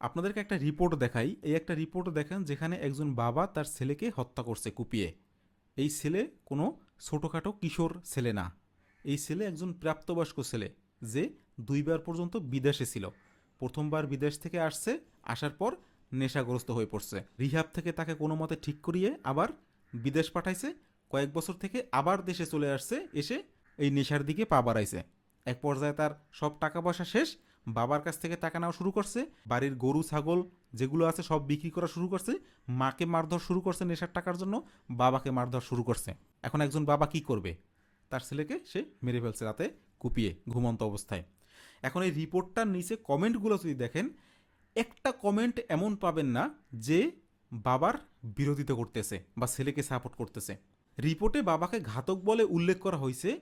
আপনাদেরকে একটা রিপোর্ট দেখাই। এই একটা রিপোর্ট দেখেন যেখানে একজন বাবা তার ছেলেকে হত্যা করছে কুপিয়ে। এই ছেলে কোনো ছোটোখাটো কিশোর ছেলে না। এই ছেলে একজন প্রাপ্তবয়স্ক ছেলে যে দুইবার পর্যন্ত বিদেশে ছিল। প্রথমবার বিদেশ থেকে আসছে, আসার পর নেশাগ্রস্ত হয়ে পড়ছে। রিহাব থেকে তাকে কোনো মতে ঠিক করিয়ে আবার বিদেশ পাঠাইছে। কয়েক বছর থেকে আবার দেশে চলে আসছে, এসে এই নেশার দিকে পা বাড়াইছে। এক পর্যায়ে তার সব টাকা পয়সা শেষ বাবার কাছ থেকে টাকা নেওয়া শুরু করছে, বাড়ির গরু, ছাগল যেগুলো আছে সব বিক্রি করা শুরু করছে, মাকে মারধর শুরু করছে নেশার টাকার জন্য, বাবাকে মারধর শুরু করছে। এখন একজন বাবা কি করবে? তার ছেলেকে সে মেরে ফেলছে রাতে, কুপিয়ে, ঘুমন্ত অবস্থায়। এখন এই রিপোর্টটার নিচে কমেন্টগুলো যদি দেখেন, একটা কমেন্ট এমন পাবেন না যে বাবার বিরোধিতা করতেছে বা ছেলেকে সাপোর্ট করতেছে। রিপোর্টে বাবাকে ঘাতক বলে উল্লেখ করা হয়েছে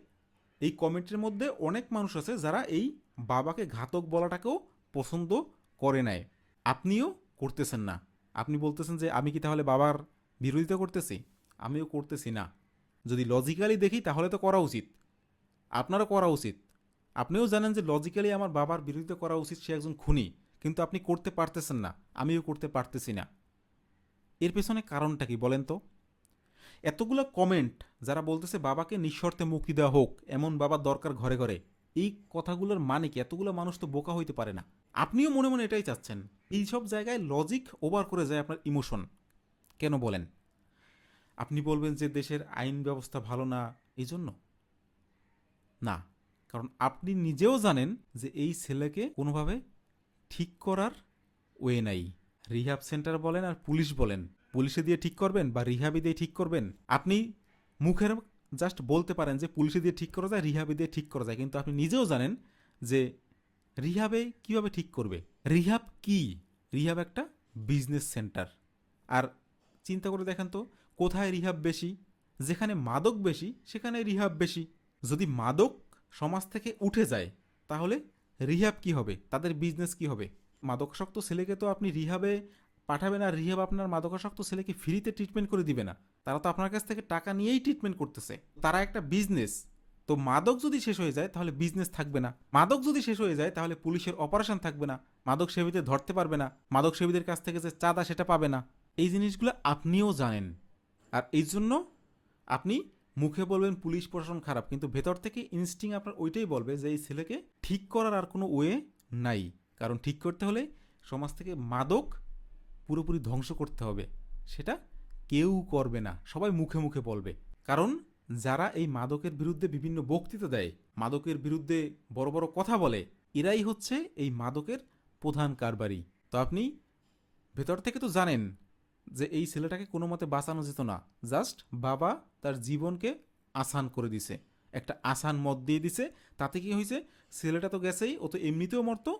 এই কমেন্টের মধ্যে অনেক মানুষ আছে যারা এই বাবাকে ঘাতক বলাটাকেও পছন্দ করে নেয় আপনিও করতেছেন না। আপনি বলতেছেন যে, আমি কি তাহলে বাবার বিরোধিতা করতেছি? আমিও করতেছি না। যদি লজিক্যালি দেখি, তাহলে তো করা উচিত। আপনারও করা উচিত। আপনিও জানেন যে লজিক্যালি আমার বাবার বিরোধিতা করা উচিত, সে একজন খুনি। কিন্তু আপনি করতে পারতেছেন না। আমিও করতে পারতেছি না। এর পেছনে কারণটা কি বলেন তো? এতগুলো কমেন্ট যারা বলতেছে, বাবাকে নিঃশর্তে মুক্তি দেওয়া হোক, এমন বাবার দরকার ঘরে ঘরে। এই কথাগুলোর মানে কি? এতগুলো মানুষ তো বোকা হইতে পারে না। আপনিও মনে মনে এটাই চাচ্ছেন। এই সব জায়গায় লজিক ওভার করে যায় আপনার ইমোশন কেন বলেন? আপনি বলবেন যে দেশের আইন ব্যবস্থা ভালো না এই জন্য না। কারণ আপনি নিজেও জানেন যে এই ছেলেকে কোনোভাবে ঠিক করার ওয়ে নাই। রিহাব সেন্টার বলেন আর পুলিশ বলেন। পুলিশে দিয়ে ঠিক করবেন বা রিহাবি দিয়ে ঠিক করবেন? আপনি মুখের জাস্ট বলতে পারেন যে পুলিশে দিয়ে ঠিক করা যায়, রিহাবি দিয়ে ঠিক করা যায়। কিন্তু আপনি নিজেও জানেন যে রিহাবে কীভাবে ঠিক করবে? রিহাব কি? রিহাব একটা বিজনেস সেন্টার আর চিন্তা করে দেখেন তো, কোথায় রিহাব বেশি? যেখানে মাদক বেশি, সেখানে রিহাব বেশি। যদি মাদক সমাজ থেকে উঠে যায়, তাহলে রিহাব কি হবে? তাদের বিজনেস কি হবে? মাদকাসক্ত ছেলেকে তো আপনি রিহাবে পাঠাবেন আর রিহাব আপনার মাদকাসক্ত ছেলেকে ফ্রিতে ট্রিটমেন্ট করে দিবে না। তারা তো আপনার কাছ থেকে টাকা নিয়েই ট্রিটমেন্ট করতেছে। তারা একটা বিজনেস তো মাদক যদি শেষ হয়ে যায়, তাহলে বিজনেস থাকবে না। মাদক যদি শেষ হয়ে যায়, তাহলে পুলিশের অপারেশন থাকবে না। মাদক সেবীদের ধরতে পারবে না। মাদক সেবীদের কাছ থেকে যে চাঁদা, সেটা পাবে না। এই জিনিসগুলো আপনিও জানেন। আর এই জন্য আপনি মুখে বলবেন পুলিশ প্রশাসন খারাপ, কিন্তু ভেতর থেকে ইনস্টিং আপনার ওইটাই বলবে যে এই ছেলেকে ঠিক করার আর কোনো ওয়ে নাই। কারণ ঠিক করতে হলে সমাজ থেকে মাদক পুরোপুরি ধ্বংস করতে হবে। সেটা কেউ করবে না, সবাই মুখে মুখে বলবে। কারণ যারা এই মাদকের বিরুদ্ধে বিভিন্ন বক্তৃতা দেয়, মাদকের বিরুদ্ধে বড় বড় কথা বলে, এরাই হচ্ছে এই মাদকের প্রধান কারবারি। তো আপনি ভেতর থেকে তো জানেন যে এই ছেলেটাকে কোনো মতে বাঁচানো যেত না, জাস্ট বাবা তার জীবনকে আসান করে দিছে। একটা আসান মত দিয়ে দিছে, তাতে কি হয়েছে? ছেলেটা তো গেছেই, ও তো এমনিতেও মরতো,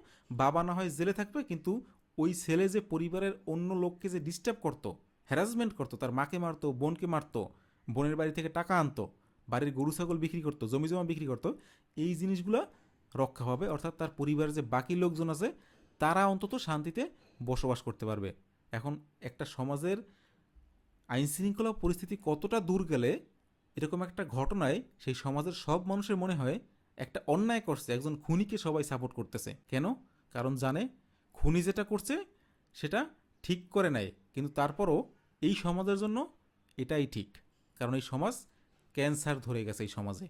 বাবা না হয় জেলে থাকবে, কিন্তু ওই ছেলে যে পরিবারের অন্য লোককে যে ডিস্টার্ব করতো হ্যারাসমেন্ট করতো, তার মাকে মারতো, বোনকে মারতো, বোনের বাড়ি থেকে টাকা আনতো, বাড়ির গরু, ছাগল বিক্রি করতো, জমি জমা বিক্রি করতো, এই জিনিসগুলো রক্ষা হবে। অর্থাৎ তার পরিবারের যে বাকি লোকজন আছে, তারা অন্তত শান্তিতে বসবাস করতে পারবে। এখন একটা সমাজের আইন শৃঙ্খলা পরিস্থিতি কতটা দূর গেলে এরকম একটা ঘটনায় সেই সমাজের সব মানুষের মনে হয় একটা অন্যায় করছে, একজন খুনিকে সবাই সাপোর্ট করতেছে। কেন? কারণ জানে খুনি যেটা করছে, সেটা ঠিক করে নেয়। কিন্তু তারপরও এই সমাজের জন্য এটাই ঠিক। কারণ এই সমাজ ক্যান্সার ধরে গেছে এই সমাজে।